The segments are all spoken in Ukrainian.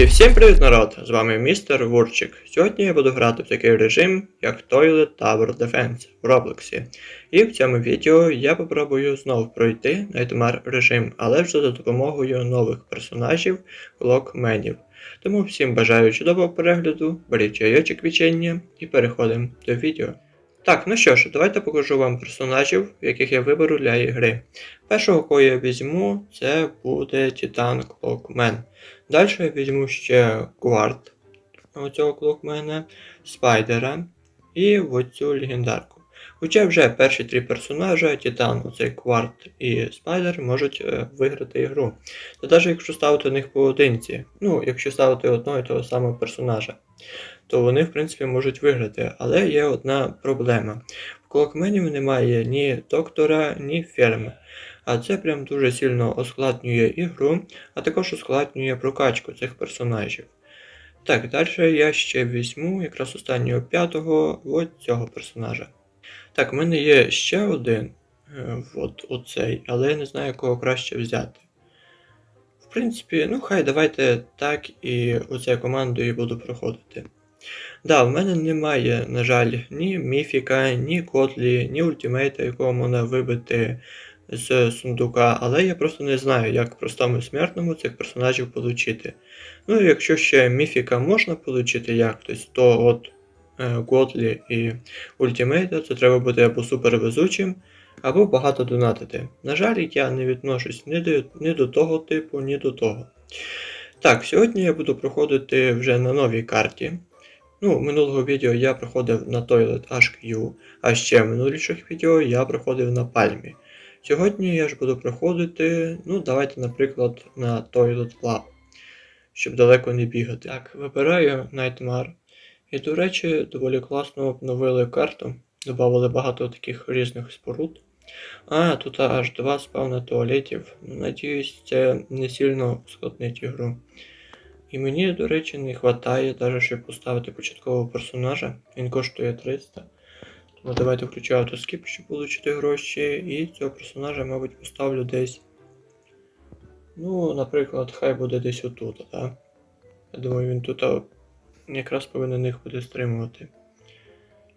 І всім привіт, народ! З вами містер Вурчик. Сьогодні я буду грати в такий режим, як Toilet Tower Defense в Роблоксі. І в цьому відео я попробую знову пройти Nightmare режим, але вже за допомогою нових персонажів локменів. Тому всім бажаю чудового перегляду, беріть чайочок печення і переходимо до відео. Так, ну що ж, давайте покажу вам персонажів, яких я виберу для ігри. Першого, кого я візьму, це буде Титан Клокмен. Далі я візьму ще Гвард оцього клокмена, Спайдера і оцю легендарку. Хоча вже перші три персонажа, Титан, оцей Кварт і Спайдер, можуть е, виграти ігру. Та навіть якщо ставити них поодинці, ну, якщо ставити одного і того самого персонажа, то вони, в принципі, можуть виграти. Але є одна проблема. В клокменів немає ні доктора, ні ферми. А це прям дуже сильно ускладнює ігру, а також ускладнює прокачку цих персонажів. Так, далі я ще візьму якраз останнього п'ятого от цього персонажа. Так, в мене є ще один, е, от оцей, але я не знаю, кого краще взяти. В принципі, ну хай давайте так і оцею командою буду проходити. Да, в мене немає, на жаль, ні міфіка, ні котлі, ні ультимейта, якого можна вибити з сундука, але я просто не знаю, як простому смертному цих персонажів отримати. Ну, і якщо ще міфіка можна отримати якось, то от е, Готлі і Ультимейта це треба бути або супер везучим, або багато донатити. На жаль, я не відношусь ні до, ні до того типу, ні до того. Так, сьогодні я буду проходити вже на новій карті. Ну, минулого відео я проходив на Toilet HQ, а ще в минуліших відео я проходив на Пальмі. Сьогодні я ж буду проходити, ну, давайте, наприклад, на Toilet Lab, щоб далеко не бігати. Так, вибираю Nightmare. І, до речі, доволі класно обновили карту, додали багато таких різних споруд. А, тут аж два спавна туалетів. Ну, Надіюсь, це не сильно ускладнить ігру. І мені, до речі, не вистачає, навіть щоб поставити початкового персонажа. Він коштує 300. Тому давайте включу автоскіп, щоб отримати гроші. І цього персонажа, мабуть, поставлю десь. Ну, наприклад, хай буде десь отут, так? Я думаю, він тут якраз повинен їх буде стримувати.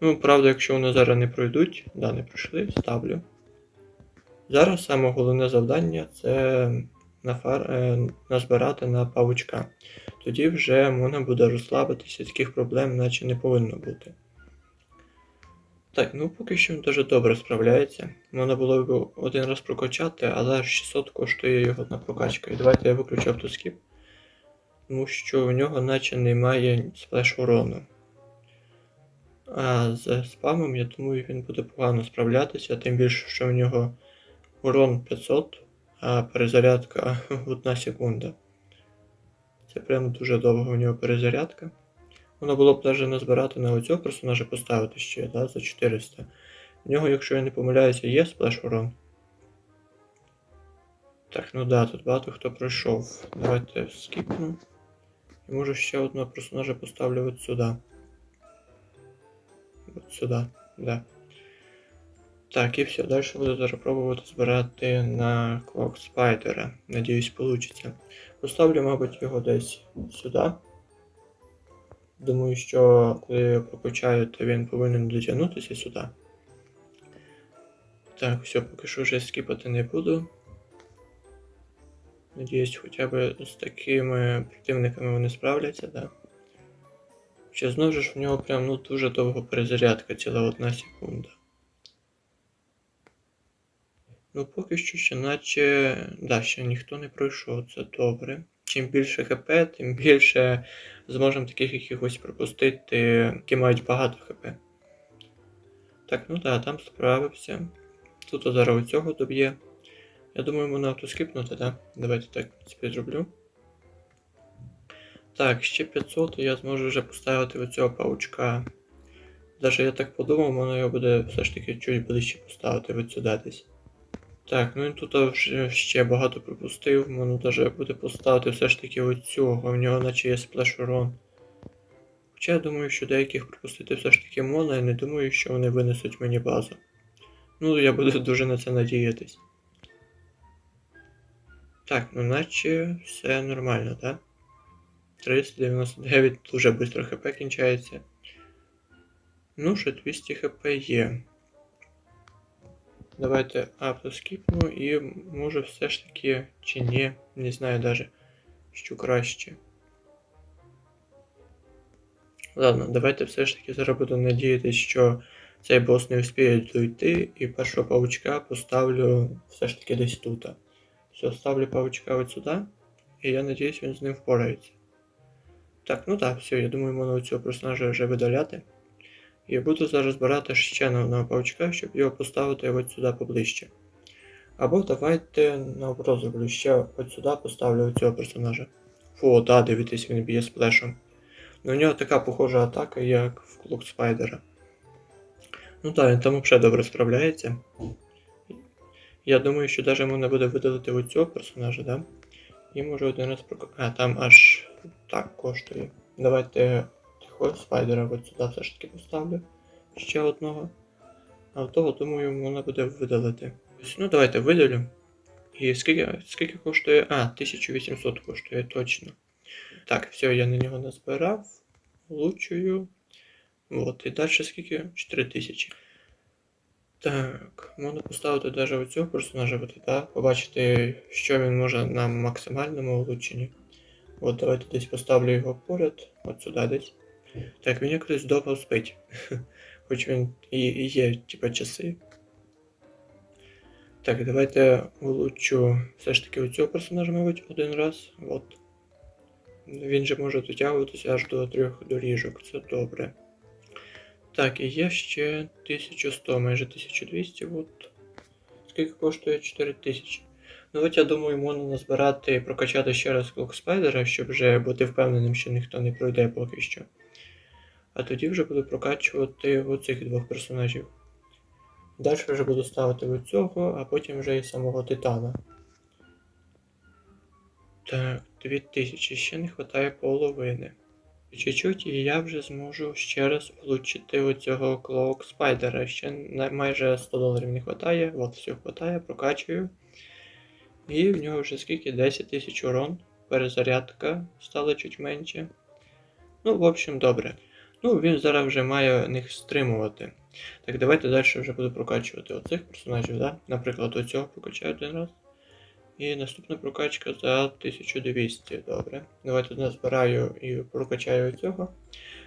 Ну, правда, якщо вони зараз не пройдуть, да, не пройшли, ставлю. Зараз саме головне завдання це нафар... е, назбирати на павучка. Тоді вже можна буде розслабитися, таких проблем наче не повинно бути. Так, ну поки що він дуже добре справляється. Можна було б один раз прокачати, але аж 600 коштує його на прокачку. І давайте я виключу автоскіп. Тому що в нього наче немає сплеш урону. А з спамом, я думаю, він буде погано справлятися, тим більше, що в нього урон 500, а перезарядка 1 секунда. Це прям дуже довго у нього перезарядка. Воно було б навіть не збирати на оцього персонажа поставити ще, да, за 400. В нього, якщо я не помиляюся, є сплеш урон. Так, ну да, тут багато хто пройшов. Давайте скіпну. І можу ще одного персонажа поставлю от сюди. От сюди, да. Так, і все, далі буду зараз пробувати збирати на Клок Спайдера. Надіюсь, вийде. Поставлю, мабуть, його десь сюди. Думаю, що коли я прокачаю, то він повинен дотягнутися сюди. Так, все, поки що вже скіпати не буду. Надіюсь, хоча б з такими противниками вони справляться, так. Ще знову ж в нього прям ну, дуже довго перезарядка, ціла одна секунда. Ну, поки що ще наче. Да, ще ніхто не пройшов, це добре. Чим більше ХП, тим більше зможемо таких якихось пропустити, які мають багато ХП. Так, ну да, там справився. Тут зараз цього доб'є. Я думаю, можна автоскипнути, да? Давайте так в принципі, зроблю. Так, ще 500 і я зможу вже поставити оцього паучка. Даже я так подумав, воно його буде все ж таки чуть ближче поставити от сюди десь. Так, ну і тут ще багато пропустив, можна навіть буде поставити все ж таки оцього, в нього наче є сплеш урон. Хоча я думаю, що деяких пропустити все ж таки можна, і не думаю, що вони винесуть мені базу. Ну, я буду дуже на це надіятись. Так, ну наче все нормально, так? 399 дуже швидко хп кінчається. Ну, ще 200 хп є. Давайте автоскіпну і може все ж таки чи ні, не знаю даже, що краще. Ладно, давайте все ж таки зараз буду надіятися, що цей бос не встигне дойти, і першого павучка поставлю все ж таки десь тут. Все, ставлю павучка от сюди, і я надіюсь, він з ним впорається. Так, ну так, все, я думаю, можна цього персонажа вже видаляти. І буду зараз збирати ще на одного павучка, щоб його поставити от сюди поближче. Або давайте наоборот зроблю ще от сюди поставлю цього персонажа. Фу, да, дивитесь, він б'є сплешем. Ну, у нього така похожа атака, як в Клук Спайдера. Ну так, він там взагалі добре справляється. Я думаю, що навіть можна буде видалити оцього персонажа, да? І може один раз прок... А, там аж так коштує. Давайте тихо спайдера от сюди все ж таки поставлю. Ще одного. А того, думаю, можна буде видалити. Ось, Ну, давайте видалю. І скільки, скільки коштує? А, 1800 коштує точно. Так, все, я на нього назбирав. Влучую. От, і далі скільки? 4000. Так, можна поставити навіть оцього персонажа, да? побачити, що він може на максимальному влученні. От, давайте десь поставлю його поряд, от сюди десь. Так, він якось довго спить. Хоч він і є, типа, часи. Так, давайте влучу все ж таки оцього персонажа, мабуть, один раз. От. Він же може дотягуватися аж до трьох доріжок, це добре. Так, і є ще 1100, майже 1200, от. Скільки коштує 4000. Ну от я думаю, можна назбирати і прокачати ще раз Клок Спайдера, щоб вже бути впевненим, що ніхто не пройде поки що. А тоді вже буду прокачувати оцих двох персонажів. Далі вже буду ставити оцього, а потім вже і самого Титана. Так, 2000, ще не вистачає половини. Чуть-чуть і я вже зможу ще раз влучити оцього Клоук Спайдера. Ще майже 100 доларів не вистачає, от все вистачає, прокачую. І в нього вже скільки? 10 тисяч урон. Перезарядка стала чуть менше. Ну, в общем, добре. Ну, він зараз вже має них стримувати. Так, давайте далі вже буду прокачувати оцих персонажів, да? Наприклад, оцього прокачаю один раз. І наступна прокачка за 1200. Добре. Давайте назбираю і прокачаю цього.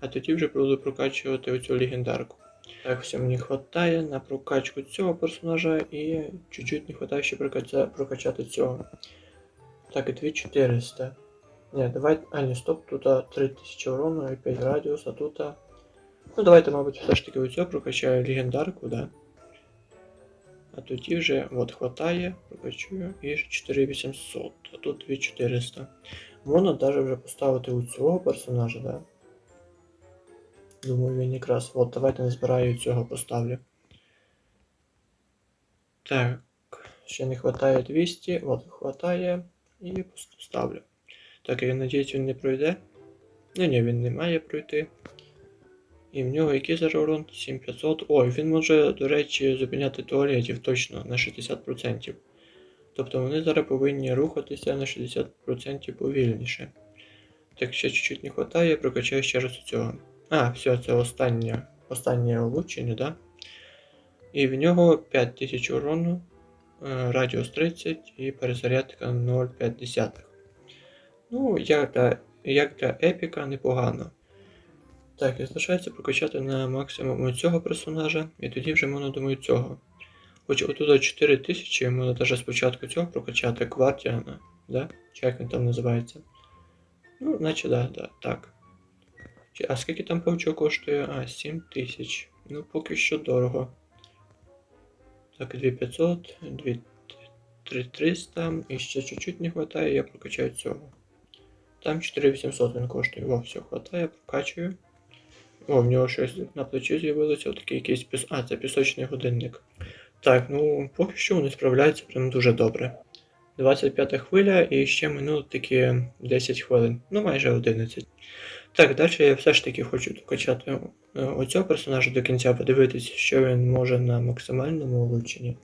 А тоді вже буду прокачувати оцю легендарку. Так, все мені вистачає на прокачку цього персонажа і чуть-чуть не вистачає ще прокачати цього. Так, 2400. Не, давайте. А, не, стоп, тут 3000 урону і 5 радіус, а тут. Ну, давайте, мабуть, все ж таки оцього прокачаю легендарку, да. А тоді вже от хватає, прокачую і 4800, а тут 2400. Можна навіть вже поставити у цього персонажа, да? Думаю, він якраз. От, давайте не збираю цього поставлю. Так, ще не вистачає 200, от хватає і поставлю. Так, я надіюсь, він не пройде. Ну ні, він не має пройти. І в нього який зараз урон? 7500. Ой, він може, до речі, зупиняти туалетів точно на 60%. Тобто вони зараз повинні рухатися на 60% повільніше. Так ще чуть-чуть не вистачає, прокачаю ще раз у цього. А, все, це останнє останнє влучення, да? І в нього 5000 урону, е, радіус 30 і перезарядка 0,5. Ну, як для, як для епіка непогано. Так, і залишається прокачати на максимум цього персонажа, і тоді вже можна думаю цього. Хоч отут 4000 можна навіть спочатку цього прокачати Квартіана, да? Чи як він там називається? Ну, наче да, да, так. А скільки там павчок коштує? А, 7000. Ну, поки що дорого. Так, 2500, 2300, і ще чуть-чуть не вистачає, я прокачаю цього. Там 4800 він коштує. О, все, хватає, прокачую. О, в нього щось на плечі з'явилося, отакий якийсь піс... А, це пісочний годинник. Так, ну поки що вони справляються прям дуже добре. 25 хвиля і ще минуло такі 10 хвилин, ну майже 11. Так, далі я все ж таки хочу докачати е, оцього персонажа до кінця, подивитися, що він може на максимальному влученні.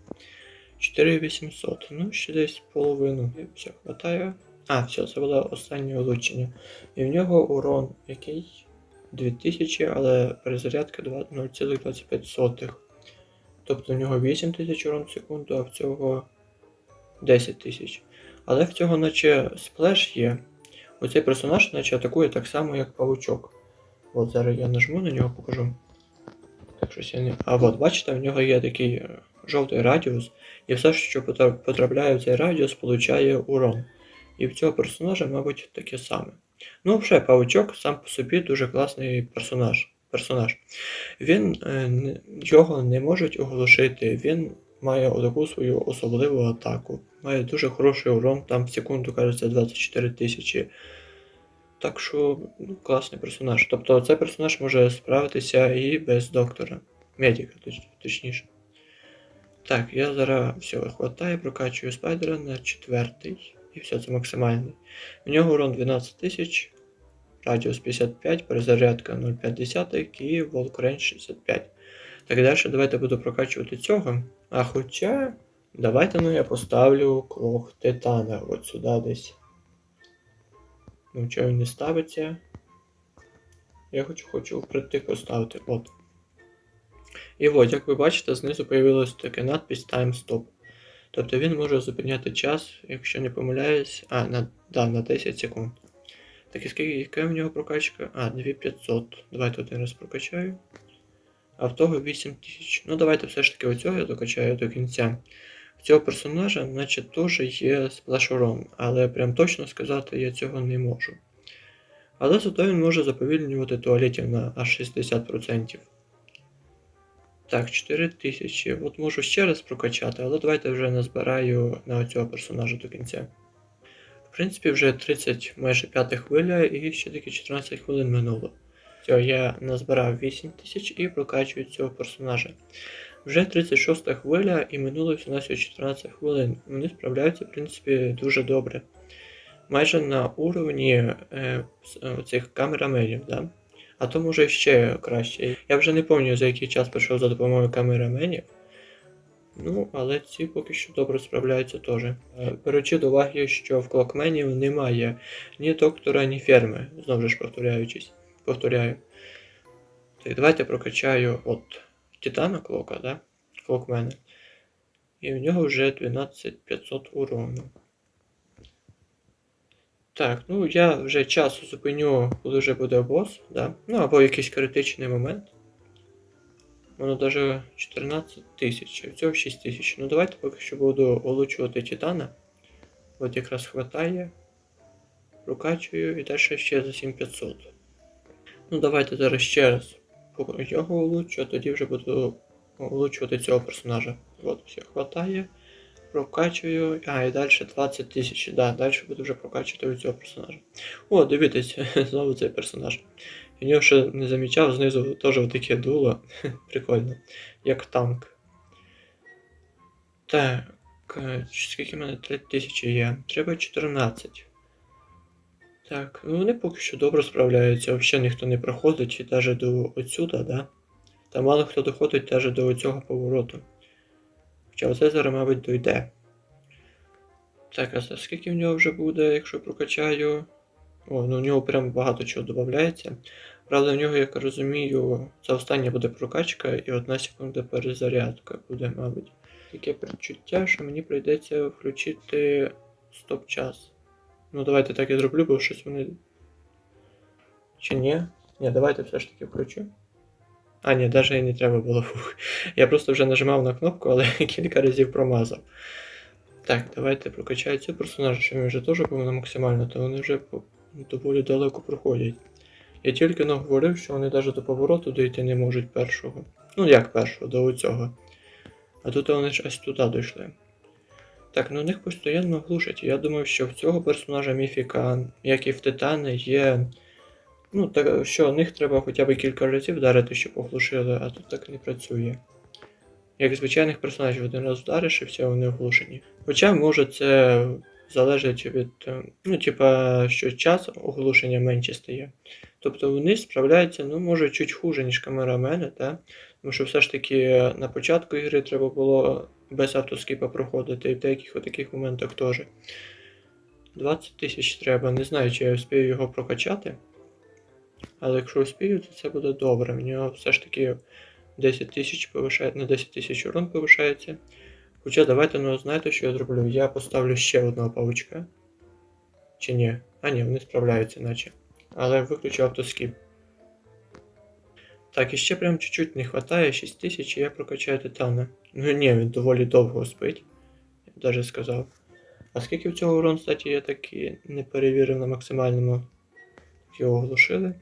4800, ну ще десь половину. Все, хватає. А, все, це було останнє влучення. І в нього урон який? 2000, але перезарядка 0,25. Тобто в нього 8000 урон в секунду, а в цього 10 тисяч. Але в цього наче сплеш є. Оцей персонаж наче атакує так само, як павучок. От зараз я нажму на нього, покажу. Так, щось я не. А от, бачите, в нього є такий е, жовтий радіус, і все, що потрапляє в цей радіус, получає урон. І в цього персонажа, мабуть, таке саме. Ну, вже павучок сам по собі дуже класний персонаж. персонаж. Він е, його не можуть оголошити, він має таку свою особливу атаку. Має дуже хороший урон, там в секунду, кажеться, 24 тисячі. Так що ну, класний персонаж. Тобто цей персонаж може справитися і без доктора. Медика, точ- точніше. Так, я зараз все хватаю, прокачую спайдера на четвертий. І все, це максимальний. У нього урон 12 тисяч, радіус 55, перезарядка 0,5 і волк 65. Так далі давайте буду прокачувати цього. А хоча, давайте ну я поставлю клох титана от сюди десь. Ну, чого він не ставиться? Я хочу, хочу притик поставити. От. І от, як ви бачите, знизу появилась така надпись Time Stop. Тобто він може зупиняти час, якщо не помиляюсь, а, на, да, на 10 секунд. Так і скільки, яка в нього прокачка? А, 2500. Давайте один раз прокачаю. А в того 8000. Ну, давайте все ж таки оцього я докачаю до кінця. В цього персонажа, наче теж є сплеш-урон, але прям точно сказати я цього не можу. Але зато він може заповільнювати туалетів на аж 60%. Так, 4000. От можу ще раз прокачати, але давайте вже назбираю на цього персонажа до кінця. В принципі, вже 30 майже п'ята хвиля і ще таки 14 хвилин минуло. Все, я назбирав 8000 і прокачую цього персонажа. Вже 36 хвиля і минуло всього 14 хвилин. Вони справляються, в принципі, дуже добре. Майже на уровні е, з- цих камераменів, да? А то може ще краще. Я вже не пам'ятаю, за який час прийшов за допомогою камераменів. Ну, але ці поки що добре справляються теж. Е, Беручи до уваги, що в клокменів немає ні доктора, ні ферми, знову ж повторяючись. Повторяю. Так, давайте прокачаю от Титана Клока, да? Клокмена. І в нього вже 12500 урону. Так, ну я вже час зупиню, коли вже буде бос, да? Ну або якийсь критичний момент. Воно даже 14 тисяч, а в цього 6 тисяч. Ну давайте поки що буду улучшувати Титана. От якраз хватає. Прокачую і далі ще за 7500. Ну давайте зараз ще раз його улучшу, а тоді вже буду улучшувати цього персонажа. От, все хватає. Прокачую. А, і далі 20 тисяч. Да, далі буду вже прокачувати цього персонажа. О, дивіться, знову цей персонаж. Я нього ще не замічав, знизу теж таке дуло. Прикольно. Як танк. Так. е, Скільки в мене 3 тисячі є? Треба 14. Так, ну вони поки що добре справляються. Взагалі ніхто не проходить і навіть до отсюда, да? Та мало хто доходить навіть до цього повороту. Хоча оце зараз, мабуть, дойде. Так, а скільки в нього вже буде, якщо прокачаю. О, ну в нього прям багато чого додається. Правда, в нього, як розумію, це остання буде прокачка і одна секунда перезарядка буде, мабуть. Таке передчуття, що мені прийдеться включити стоп-час. Ну, давайте так і зроблю, бо щось вони. Чи ні? Ні, давайте все ж таки включу. А, ні, навіть і не треба було. Фух. Я просто вже нажимав на кнопку, але кілька разів промазав. Так, давайте прокачаю цю персонажа, що він вже теж на максимально, то вони вже доволі далеко проходять. Я тільки но говорив, що вони навіть до повороту дійти не можуть першого. Ну як першого, до цього. А тут вони ж аж туди дійшли. Так, ну них постійно глушать. Я думав, що в цього персонажа міфіка, як і в Титана, є. Ну, так, що них треба хоча б кілька разів вдарити, щоб оглушили, а тут так не працює. Як звичайних персонажів один раз вдариш і все, вони оглушені. Хоча, може, це залежить від. е, Ну, типа, що час оглушення менше стає. Тобто вони справляються, ну, може, чуть хуже, ніж камерамени, та? Тому що все ж таки на початку ігри треба було без автоскіпа проходити, і в деяких таких моментах теж. 20 тисяч треба. Не знаю, чи я встигну його прокачати. Але якщо успію, то це буде добре. В нього все ж таки 10 тисяч повишає, на 10 тисяч урон повишається. Хоча давайте, ну знаєте, що я зроблю? Я поставлю ще одного павучка. Чи ні? А ні, вони справляються, наче. Але виключу автоскіп. Так, і ще прям чуть-чуть не вистачає 6 тисяч, і я прокачаю титана. Ну ні, він доволі довго спить. Я б даже сказав. А скільки в цього урон, кстати, я так і не перевірив на максимальному. Його оглушили.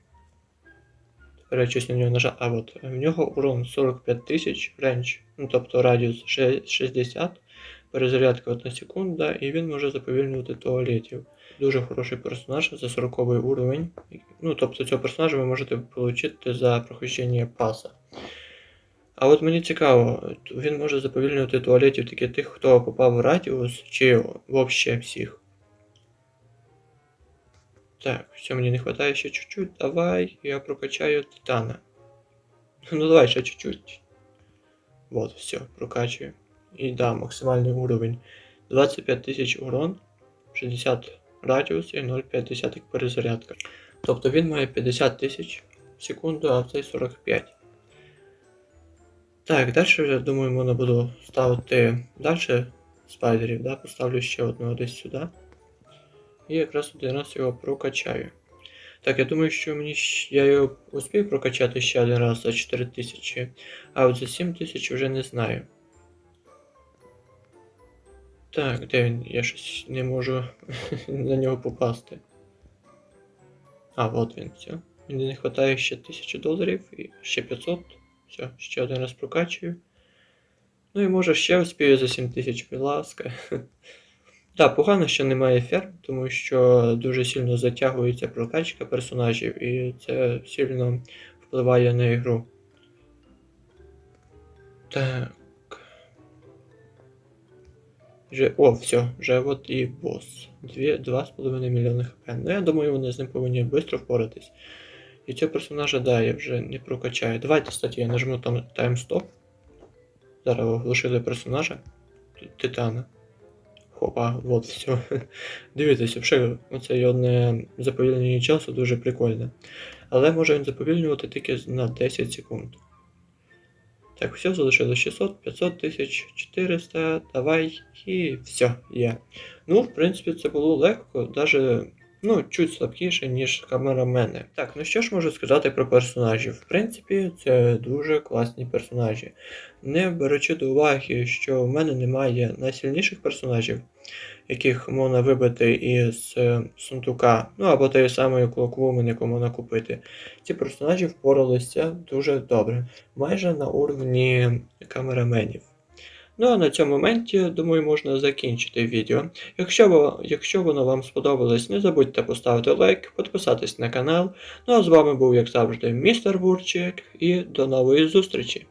Тепер на нього нажав. А от в нього урон 45 тисяч рендж, ну тобто радіус 60, перезарядка 1 секунда, і він може заповільнювати туалетів. Дуже хороший персонаж за 40 уровень. Ну, тобто цього персонажа ви можете отримати за проходження паса. А от мені цікаво, він може заповільнювати туалетів тільки тих, хто попав в радіус, чи взагалі всіх. Так, все, мені не вистачає ще чуть-чуть. Давай, я прокачаю титана. Ну давай ще чуть-чуть. Вот, все, прокачую. І да, максимальний уровень. 25 тисяч урон, 60 радіус і 0,5 перезарядка. Тобто він має 50 тисяч в секунду, а цей 45. Так, далі вже думаю, можна буду ставити далі спайдерів, да? поставлю ще одного десь сюди. І якраз один раз його прокачаю. Так, я думаю, що мені я його успію прокачати ще один раз за 4000, а от за 7000 вже не знаю. Так, де він? Я щось не можу на нього попасти. А, от він, все. Мені не вистачає ще 1000 доларів і ще 500. Все, ще один раз прокачую. Ну і може ще успію за 7000, будь ласка. Так, погано, що немає ферм, тому що дуже сильно затягується прокачка персонажів, і це сильно впливає на ігру. Так. Вже, о, все, вже от і бос. 2,5 мільйони хп. Ну, я думаю, вони з ним повинні швидко впоратись. І цього персонажа, да, я вже не прокачаю. Давайте, кстати, я нажму там таймстоп. Зараз оглушили персонажа. Титана. Хопа, от все. Дивіться, взагалі, оце одне заповільнення часу дуже прикольне. Але може він заповільнювати тільки на 10 секунд. Так, все, залишилось 600, 500 тисяч, 400, давай, і все, є. Ну, в принципі, це було легко, даже, ну, чуть слабкіше, ніж камерамени. Так, ну що ж можу сказати про персонажів? В принципі, це дуже класні персонажі. Не беручи до уваги, що в мене немає найсильніших персонажів, яких можна вибити із е, сундука, ну або тієї самої клоквумен, яку можна купити. Ці персонажі впоралися дуже добре, майже на уровні камераменів. Ну а на цьому моменті, думаю, можна закінчити відео. Якщо, якщо воно вам сподобалось, не забудьте поставити лайк, підписатись на канал. Ну а з вами був, як завжди, містер Бурчик, і до нової зустрічі!